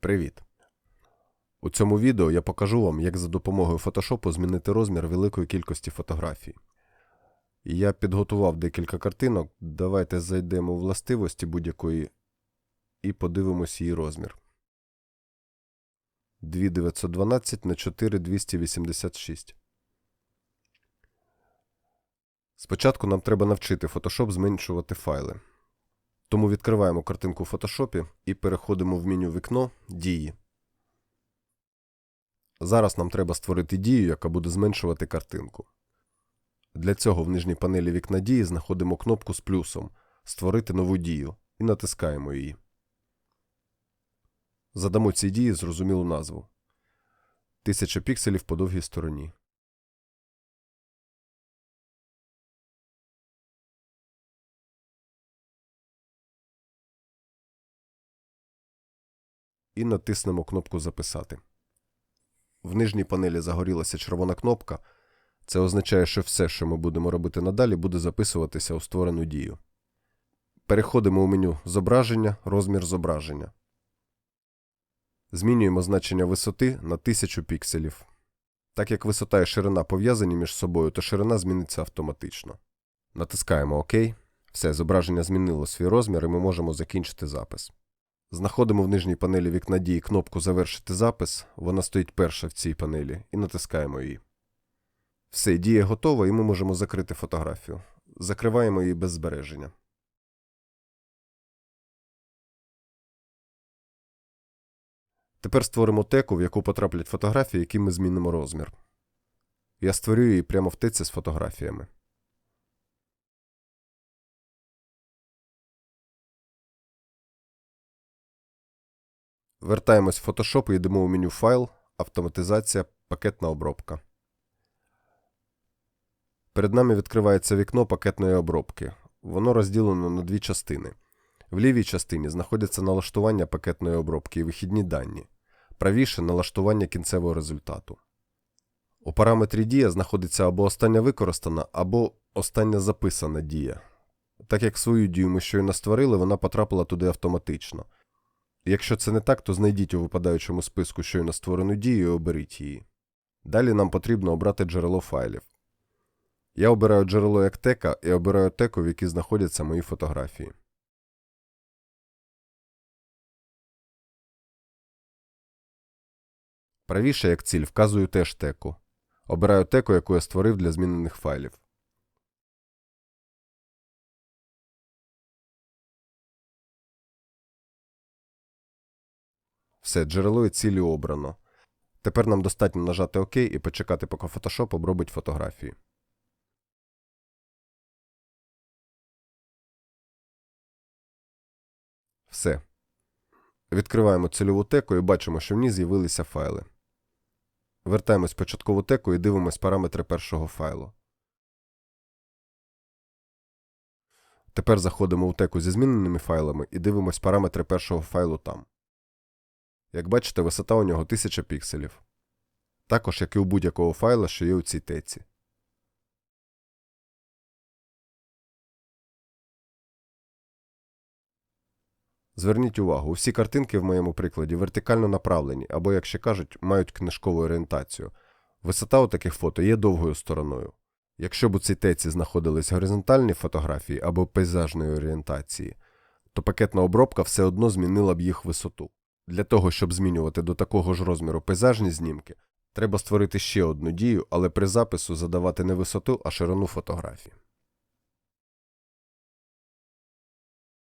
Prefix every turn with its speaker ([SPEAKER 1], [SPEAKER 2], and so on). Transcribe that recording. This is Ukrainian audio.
[SPEAKER 1] Привіт! У цьому відео я покажу вам, як за допомогою Photoshop змінити розмір великої кількості фотографій. Я підготував декілька картинок. Давайте зайдемо в властивості будь-якої і подивимось її розмір. 2912 на 4286. Спочатку нам треба навчити Photoshop зменшувати файли. Тому відкриваємо картинку в Photoshop і переходимо в меню вікно Дії. Зараз нам треба створити дію, яка буде зменшувати картинку. Для цього в нижній панелі вікна дії знаходимо кнопку з плюсом Створити нову дію і натискаємо її. Задамо цій дії зрозумілу назву 1000 пікселів по довгій стороні. І натиснемо кнопку Записати. В нижній панелі загорілася червона кнопка. Це означає, що все, що ми будемо робити надалі, буде записуватися у створену дію. Переходимо у меню Зображення, розмір зображення. Змінюємо значення висоти на 1000 пікселів. Так як висота і ширина пов'язані між собою, то ширина зміниться автоматично. Натискаємо ОК. Все, зображення змінило свій розмір і ми можемо закінчити запис. Знаходимо в нижній панелі вікна дії кнопку Завершити запис. Вона стоїть перша в цій панелі, і натискаємо її. Все, дія готова, і ми можемо закрити фотографію. Закриваємо її без збереження. Тепер створимо теку, в яку потраплять фотографії, які ми змінимо розмір. Я створю її прямо в теці з фотографіями. Вертаємось в Photoshop і йдемо у меню Файл, Автоматизація, пакетна обробка. Перед нами відкривається вікно пакетної обробки. Воно розділено на дві частини. В лівій частині знаходяться налаштування пакетної обробки і вихідні дані. Правіше налаштування кінцевого результату. У параметрі дія знаходиться або остання використана, або остання записана дія. Так як свою дію ми щойно створили, вона потрапила туди автоматично. Якщо це не так, то знайдіть у випадаючому списку щойно створену дію і оберіть її. Далі нам потрібно обрати джерело файлів. Я обираю джерело як тека і обираю теку, в якій знаходяться мої фотографії. Правіше як ціль вказую теж теку. Обираю теку, яку я створив для змінених файлів. Все, джерело і цілі обрано. Тепер нам достатньо нажати ОК і почекати, поки Photoshop обробить фотографії. Все. Відкриваємо цільову теку і бачимо, що в ній з'явилися файли. Вертаємось в початкову теку і дивимось параметри першого файлу. Тепер заходимо у теку зі зміненими файлами і дивимось параметри першого файлу там. Як бачите, висота у нього 1000 пікселів. Також, як і у будь-якого файла, що є у цій теці. Зверніть увагу, усі картинки в моєму прикладі вертикально направлені, або, як ще кажуть, мають книжкову орієнтацію. Висота у таких фото є довгою стороною. Якщо б у цій теці знаходились горизонтальні фотографії або пейзажної орієнтації, то пакетна обробка все одно змінила б їх висоту. Для того, щоб змінювати до такого ж розміру пейзажні знімки, треба створити ще одну дію, але при запису задавати не висоту, а ширину фотографії.